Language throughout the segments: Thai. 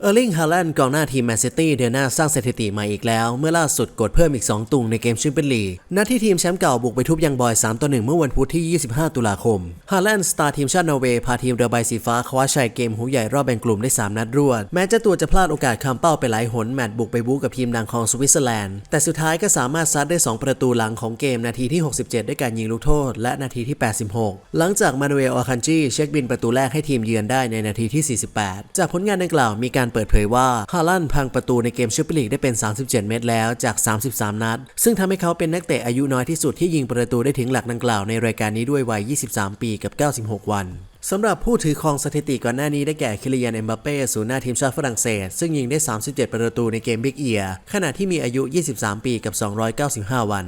เออร์ลิงฮาแลนด์กองหน้าทีมแมนซิตี้เดือนหน้าสร้างสถิติใหม่อีกแล้ว เมื่อล่าสุดกดเพิ่มอีก 2 ตุงในเกมแชมเปี้ยนลีกนัดที่ทีมแชมป์เก่าบุกไปทุบยังบอย 3 ต่อ 1 เมื่อวันพุธที่ 25 ตุลาคมฮาแลนด์สตาร์ทีมชาตินอร์เวย์พาทีมเรือใบสีฟ้าคว้าชัยเกมหูใหญ่รอบแบ่งกลุ่มได้ 3 นัดรวด แม้เจ้าตัวจะพลาดโอกาสคำเป้าไปหลายหน แมตช์บุกไปบู๊กับทีมดังของสวิตเซอร์แลนด์แต่สุดท้ายก็สามารถซัดได้ 2 ประตูหลังของเกมนาทีที่ 67 ด้วยการยิงลูกโทษ และนาทีที่ 86 หลังจากมานูเอลอาคันจีเช็คบินประตูแรกให้ทีมเยือนได้ในนาทีที่ 48 จากผลงานดังกล่าวมีการเปิดเผยว่าฮาลันพังประตูในเกมแชมเปี้ยนลีกได้เป็น 37 เม็ดแล้วจาก 33 นัด ซึ่งทำให้เขาเป็นนักเตะอายุน้อยที่สุดที่ยิงประตูได้ถึงหลักดังกล่าวในรายการนี้ด้วยวัย 23 ปีกับ 96 วันสำหรับผู้ถือครองสถิติก่อนหน้านี้ได้แก่คิลิยันเอ็มบัปเป้ศูนย์หน้าทีมชาติฝรั่งเศส ซึ่งยิงได้ 37 ประตูในเกมบิ๊กเอียขณะที่มีอายุ 23 ปีกับ 295 วัน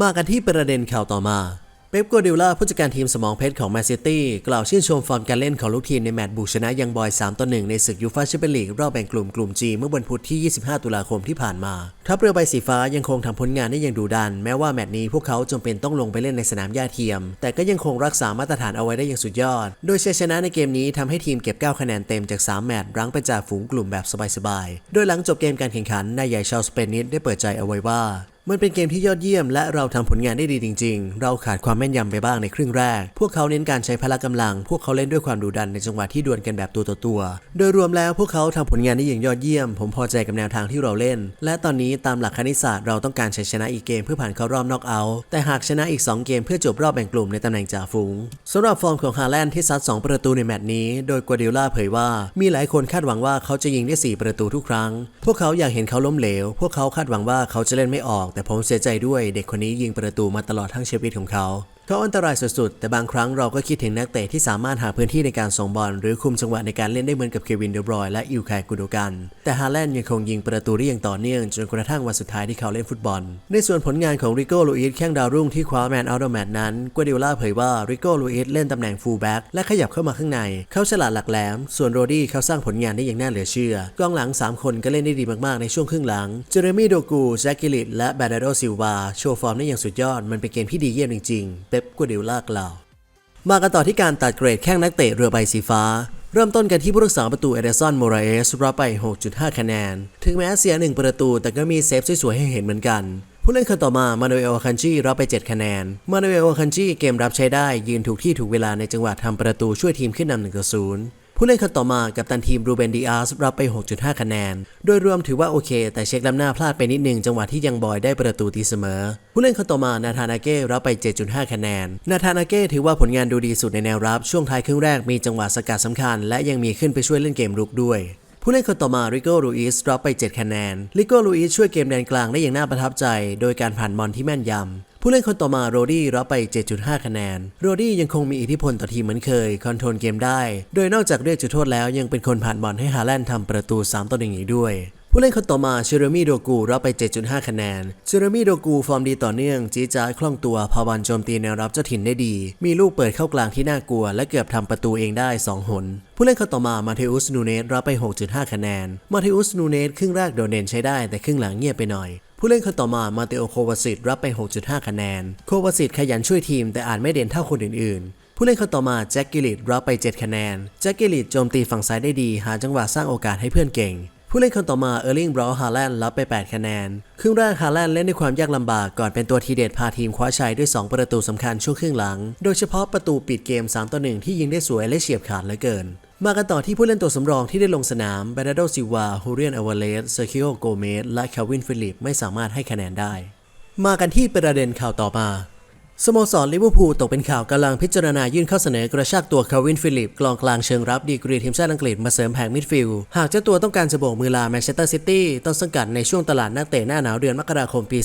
มากันที่ประเด็นข่าวต่อมา เป๊ปกัวดิโอลาผู้จัดการทีมสมองเพชรของแมนซิตี้กล่าวชื่นชมฟอร์มการเล่นของลูกทีมในแมตช์บุกชนะยังบอย 3 ต่อ 1 ในศึกยูฟ่าแชมเปี้ยนลีกรอบแบ่งกลุ่มกลุ่ม G เมื่อวันพุธที่ 25 ตุลาคมที่ผ่านมาทัพเรือใบสีฟ้ายังคงทำผลงานได้อย่างดุดัน แม้ว่าแมตช์นี้พวกเขาจำเป็นต้องลงไปเล่นในสนามหญ้าเทียม แต่ก็ยังคงรักษามาตรฐานเอาไว้ได้อย่างสุดยอด โดยชัยชนะในเกมนี้ทำให้ทีมเก็บ 9 คะแนนเต็มจาก 3 แมตช์รั้งเป็นจ่าฝูงกลุ่มแบบสบายๆโดยหลังจบเกมการแข่งขันนายใหญ่ชาวสเปนนิดได้เปิดใจเอาไว้ว่า มันเป็นเกมที่ยอดเยี่ยมและเราทำผลงานได้ดีจริง ๆ เราขาดความแม่นยำไปบ้างในครึ่งแรก พวกเขาเน้นการใช้พละกำลัง พวกเขาเล่นด้วยความดุดันในจังหวะที่ดวลกันแบบตัวต่อตัว โดยรวมแล้วพวกเขาทำผลงานได้อย่างยอดเยี่ยม ผมพอใจกับแนวทางที่เราเล่น และตอนนี้ตามหลักคณิตศาสตร์เราต้องการชัยชนะอีกเกมเพื่อผ่านเข้ารอบน็อกเอาท์ แต่หากชนะอีก 2 เกมเพื่อจบรอบแบ่งกลุ่มในตำแหน่งจ่าฝูงสำหรับฟอร์มของฮาแลนด์ที่ซัด 2 ประตูในแมตช์นี้ โดยกัวเดล่าเผยว่า มีหลายคนคาดหวังว่าเขาจะยิงได้ 4 ประตูทุกครั้ง พวกเขาอยากเห็นเขาล้มเหลว พวกเขาคาดหวังว่าเขาจะเล่นไม่ออกแต่ผมเสียใจด้วยเด็กคนนี้ยิงประตูมาตลอดทั้งชีวิตของเขา เขาอันตรายสุดๆ แต่บางครั้งเราก็คิดถึงนักเตะที่สามารถหาพื้นที่ในการส่งบอลหรือคุมจังหวะในการเล่นได้เหมือนกับเควินเดบรอยและอิลคายกุโดกัน แต่ฮาแลนด์ยังคงยิงประตูได้อย่างต่อเนื่องจนกระทั่งวันสุดท้ายที่เขาเล่นฟุตบอล ในส่วนผลงานของริโก้ลูอิสแข้งดาวรุ่งที่คว้าแมนเอาท์แมตช์นั้นกัวดิโอล่าเผยว่าริโก้ลูอิสเล่นตำแหน่งฟูลแบ็กและขยับเข้ามาข้างใน เขาฉลาดหลักแหลม ส่วนโรดี้เขาสร้างผลงานได้อย่างน่าเหลือเชื่อกองหลัง 3 คนก็เล่นได้ดีมากๆในช่วงครึ่งหลังเจเรมี่โดกูแจ็คกิลิตและแบดาโดซิลวาโชว์ฟอร์มได้อย่างสุดยอดมันเป็นเกมที่ดีเยี่ยมจริงๆเป๊ปกัวดิโอล่ากล่าวมากันต่อที่การตัดเกรดแข้งนักเตะเรือใบสีฟ้า เริ่มต้นกันที่ผู้รักษาประตูเอเดซอนโมราเอสรับไป 6.5 คะแนน ถึงแม้เสีย 1 ประตูแต่ก็มีเซฟสวยๆให้เห็นเหมือนกัน ผู้เล่นคนต่อมามานูเอลคันจีรับไป 7 คะแนน มานูเอลคันจีเกมรับใช้ได้ยืนถูกที่ถูกเวลาในจังหวะทำประตูช่วยทีมขึ้นนำ1-0 ผู้เล่นคนต่อมากับตันทีมรูเบนดีอาร์สรับไป 6.5 คะแนน โดยรวมถือว่าโอเค แต่เช็คล้ำหน้าพลาดไปนิดหนึ่งจังหวะที่ยังบอยได้ประตูตีเสมอ ผู้เล่นคนต่อมานาธานาเก้รับไป 7.5 คะแนน นาธานาเก้ถือว่าผลงานดูดีสุดในแนวรับ ช่วงท้ายครึ่งแรกมีจังหวะสกัดสำคัญ และยังมีขึ้นไปช่วยเล่นเกมรุกด้วยผู้เล่นคนต่อมาริโก้ลูอิสรับไป 7 คะแนนริโก้ลูอิสช่วยเกมแดนกลางได้อย่างน่าประทับใจ โดยการผ่านบอลที่แม่นยำ ผู้เล่นคนต่อมาโรดี้รับไป 7.5 คะแนน โรดี้ยังคงมีอิทธิพลต่อทีมเหมือนเคย คอนโทรลเกมได้ โดยนอกจากเรียกจุดโทษแล้วยังเป็นคนผ่านบอลให้ฮาแลนด์ทำประตู 3ต่อ1อีกด้วยผู้เล่นคนต่อมาเชเรมี่โดกูรับไป 7.5 คะแนน เชเรมี่โดกูฟอร์มดีต่อเนื่อง จีจ้าคล่องตัวพาวันโจมตีแนวรับเจ้าถิ่นได้ดี มีลูกเปิดเข้ากลางที่น่ากลัว และเกือบทำประตูเองได้ 2 หน ผู้เล่นคนต่อมามาเทอุสนูเนสรับไป 6.5 คะแนน มาเทอุสนูเนสครึ่งแรกโดดเด่นใช้ได้แต่ครึ่งหลังเงียบไปหน่อย ผู้เล่นคนต่อมามาเตโอโควาสิตรับไป 6.5 คะแนน โควาสิตขยันช่วยทีมแต่อาจไม่เด่นเท่าคนอื่นๆ ผู้เล่นคนต่อมาแจ็คกิลิตรับไป 7 คะแนน แจ็คกิลิตโจมตีฝั่งซ้ายได้ดี หาจังหวะสร้างโอกาสให้เพื่อนเก่ง ผู้เล่นคนต่อมาเออร์ลิงบราวฮาแลนด์รับไป 8 คะแนน ครึ่งแรกฮาแลนด์เล่นด้วยความยากลำบากก่อนเป็นตัวทีเด็ดพาทีมคว้าชัยด้วย 2 ประตูสำคัญช่วงครึ่งหลัง โดยเฉพาะประตูปิดเกม3ต่อ1ที่ยิงได้สวยและเฉียบขาดเหลือเกิน มากันต่อที่ผู้เล่นตัวสำรองที่ได้ลงสนามเบรดโดซิวาฮูเรียนอวาเลสเซอร์คิโอโกเมสและคาวินฟิลิปไม่สามารถให้คะแนนได้ มากันที่ประเด็นข่าวต่อมา สโมสรลิเวอร์พูลตกเป็นข่าวกำลังพิจารณายื่นข้อเสนอกระชากตัวคาวินฟิลิปกองกลางเชิงรับดีกรีทีมชาติอังกฤษมาเสริมแผงมิดฟิลด์หากเจ้าตัวต้องการจะโบกมือลาแมนเชสเตอร์ซิตี้ต้นสังกัดในช่วงตลาดนักเตะหน้าหนาวเดือนมกราคมปี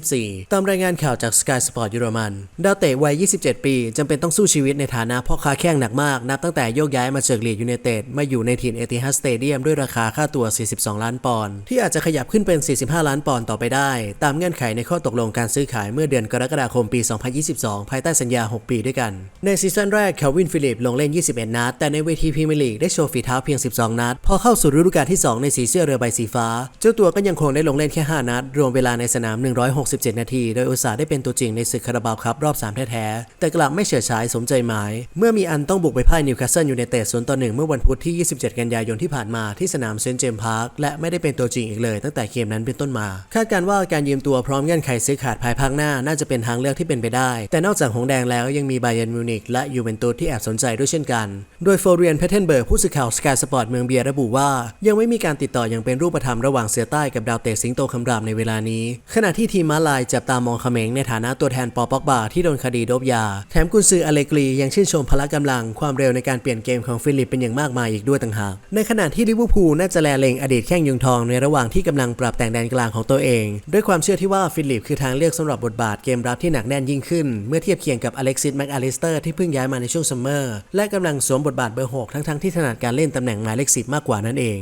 2024 ตามรายงานข่าวจาก Sky Sport เยอรมันดาวเตะวัย 27 ปีจำเป็นต้องสู้ชีวิตในฐานะพ่อค้าแข้งหนักมาก นับตั้งแต่โยกย้ายมาเจากลียูไนเต็ดมาอยู่ในถิ่นเอติฮัดสเตเดียมด้วยราคาค่าตัว 42 ล้านปอนด์ที่อาจจะขยับขึ้นเป็น 45 ล้านปอนด์ต่อไปได้ ตามเงื่อนไขในข้อตกลงการซื้อขายเมื่อเดือนกรกฎาคมปี2022 ภายใต้สัญญา 6 ปีด้วยกัน ในซีซั่นแรกแคลวินฟิลิปลงเล่น 21 นัด แต่ในเวทีพรีเมียร์ลีกได้โชว์ฝีเท้าเพียง 12 นัด พอเข้าสู่ฤดูกาลที่ 2 ในสีเสื้อเรือใบสีฟ้า เจ้าตัวก็ยังคงได้ลงเล่นแค่ 5 นัด รวมเวลาในสนาม 167 นาที โดยอุตสาห์ได้เป็นตัวจริงในศึกคาราบาวครับรอบ 3 แท้ๆ แต่กลับไม่เฉิดฉายสมใจหมาย เมื่อมีอันต้องบุกไปพ่ายนิวคาสเซิลยูไนเต็ด0ต่อ1เมื่อวันพุธที่ 27 กันยายนที่ผ่านมาที่สนามเซนต์เจมส์พาร์คและไม่ได้เป็นตัวจริงอีกเลย ตั้งแต่เกมนั้นเป็นต้นมา คาดการว่าการยืมตัวพร้อมเงื่อนไขซื้อขาดภายภาคหน้าน่าจะเป็นทางเลือกที่เป็นไปได้แต่นอกจากหงแดงแล้วยังมีไบเยนมิวนิกและยูเวนตุสที่แอบสนใจด้วยเช่นกัน โดยโฟเรียนเพเทนเบิร์กผู้สื่อข่าวสกายสปอร์ตเมืองเบียร์ระบุว่า ยังไม่มีการติดต่ออย่างเป็นรูปธรรมระหว่างเสือใต้กับดาวเตะสิงโตคำรามในเวลานี้ ขณะที่ทีมม้าลายจับตามองเขมงในฐานะตัวแทนปอปอกบาที่โดนคดีโดบยา แถมกุนซืออเลกรียังชื่นชมพละกำลังความเร็วในการเปลี่ยนเกมของฟิลิปเป็นอย่างมากมายอีกด้วยต่างหาก ในขณะที่ลิเวอร์พูลน่าจะแลเลงอดีตแข้งยุงทองในระหว่างที่กำลังปรับแต่งแดนกลางของตัวเอง ด้วยความเชื่อที่ว่าฟิลิปคือทางเลือกสำหรับบทบาทเกมรับที่หนักแน่นยิ่งขึ้นเมื่อเทียบเคียงกับอเล็กซิสแมคอลิสเตอร์ที่เพิ่งย้ายมาในช่วงซัมเมอร์และกำลังสวมบทบาทเบอร์หกทั้งๆที่ถนัดการเล่นตำแหน่งหมายเลขสิบมากกว่านั่นเอง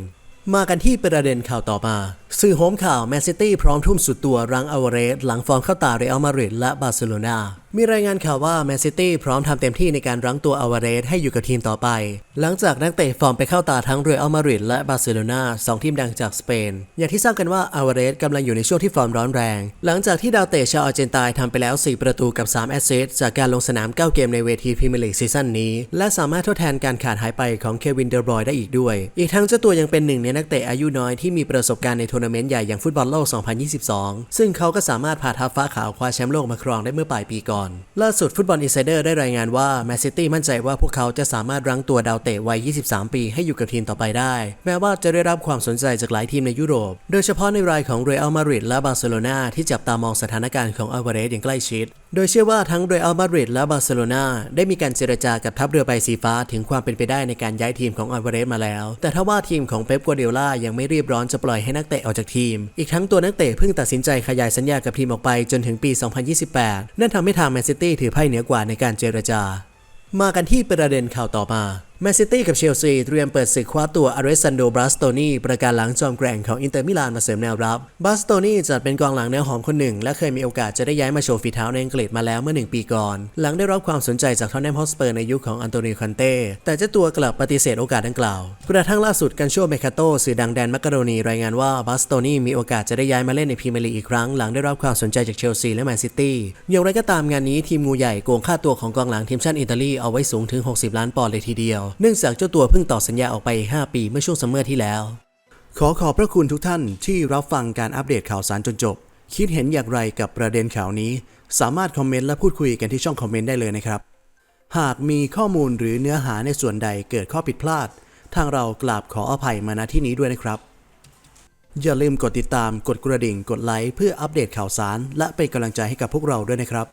มากันที่ประเด็นข่าวต่อมาสื่อโฮมข่าวแมนซิตี้พร้อมทุ่มสุดตัวรังอวาเรสหลังฟอร์มเข้าตาเรอัลมาดริดและบาร์เซโลนา มีรายงานข่าวว่าแมนซิตี้พร้อมทำเต็มที่ในการรั้งตัวอวาเรสให้อยู่กับทีมต่อไป หลังจากนักเตะฟอร์มไปเข้าตาทั้งเรอัลมาดริดและบาร์เซโลนาสองทีมดังจากสเปน อย่างที่ทราบกันว่าอวาเรสกำลังอยู่ในช่วงที่ฟอร์มร้อนแรง หลังจากที่ดาวเตะชาวอาร์เจนตินาทำไปแล้ว 4 ประตูกับ 3 แอสซิสต์จากการลงสนาม 9 เกมในเวทีพรีเมียร์ลีกซีซั่นนี้ และสามารถทดแทนการขาดหายไปของเควินเดอร์บรอยได้อีกด้วย อีกทั้งเจ้าตัวยังเป็นหนึ่งในนักเตะอายุน้อยที่มีประสบการณ์ในทัวร์นาเมนต์ใหญ่อย่างฟุตบอลโลก 2022 ซึ่งเขาก็สามารถพาทัพฟ้าขาวคว้าแชมป์โลกมาครองได้เมื่อปลายปีก่อน ล่าสุดฟุตบอลอินไซเดอร์ได้รายงานว่าแมนซิตี้มั่นใจว่าพวกเขาจะสามารถรั้งตัวดาวเตะวัย 23 ปีให้อยู่กับทีมต่อไปได้ แม้ว่าจะได้รับความสนใจจากหลายทีมในยุโรป โดยเฉพาะในรายของเรอัลมาดริดและบาร์เซโลนาที่จับตามองสถานการณ์ของอัลวาเรสอย่างใกล้ชิด โดยเชื่อว่าทั้งเรอัลมาดริดและบาร์เซโลนาได้มีการเจรจากับทัพเรือใบสีฟ้าถึงความเป็นไปได้ในการย้ายทีมของอัลวาเรสมาแล้ว แต่ถ้าว่าทีมของเป๊ปกัวเดล่ายังไม่รีบร้อนจะปล่อยให้นักเตะออกจากทีม อีกทั้งตัวนักเตะเพิ่งตัดสินใจขยายสัญญากับทีมออกไปจนถึงปี 2028 นั่นทำให้ทางแมนซิตี้ถือไพ่เหนือกว่าในการเจรจา มากันที่ประเด็นข่าวต่อมา แมนซิตี้กับเชลซีเตรียมเปิดศึกคว้าตัวอาริซันโดบราสโตนีประการหลังจอมแกร่งของอินเตอร์มิลานมาเสริมแนวรับบราสโตนีจัดเป็นกองหลังแนวหอมคนหนึ่ง และเคยมีโอกาสจะได้ย้ายมาโชว์ฝีเท้าในอังกฤษมาแล้วเมื่อหนึ่งปีก่อน หลังได้รับความสนใจจากทอนแนมฮอสเปอร์ในยุคของอันโตนิโอคันเต้ แต่เจ้าตัวกลับปฏิเสธโอกาสดังกล่าวกระทั่งล่าสุดกันโชเมคาโตสื่อดังแดนมักกะโรนีรายงานว่าบราสโตนีมีโอกาสจะได้ย้ายมาเล่นในพรีเมียร์ลีกอีกครั้งหลังได้รับความสนใจจากเชลซีและแมนซิตี้อย่างไรก็ตามงานนี้ทีมงูใหญ่โกงค่าตัวของกองหลังทีมชาติอิตาลีเอาไว้สูงถึง 60 ล้านปอนด์เลยทีเดียวเนื่องจากเจ้าตัวเพิ่งต่อสัญญาออกไป 5 ปีเมื่อช่วงซัมเมอร์ที่แล้ว ขอขอบพระคุณทุกท่านที่รับฟังการอัปเดตข่าวสารจนจบ คิดเห็นอย่างไรกับประเด็นข่าวนี้ สามารถคอมเมนต์และพูดคุยกันที่ช่องคอมเมนต์ได้เลยนะครับ หากมีข้อมูลหรือเนื้อหาในส่วนใดเกิดข้อผิดพลาด ทางเรากราบขออภัยมาณที่นี้ด้วยนะครับ อย่าลืมกดติดตามกดกระดิ่งกดไลค์เพื่ออัปเดตข่าวสาร และเป็นกำลังใจให้กับพวกเราด้วยนะครับ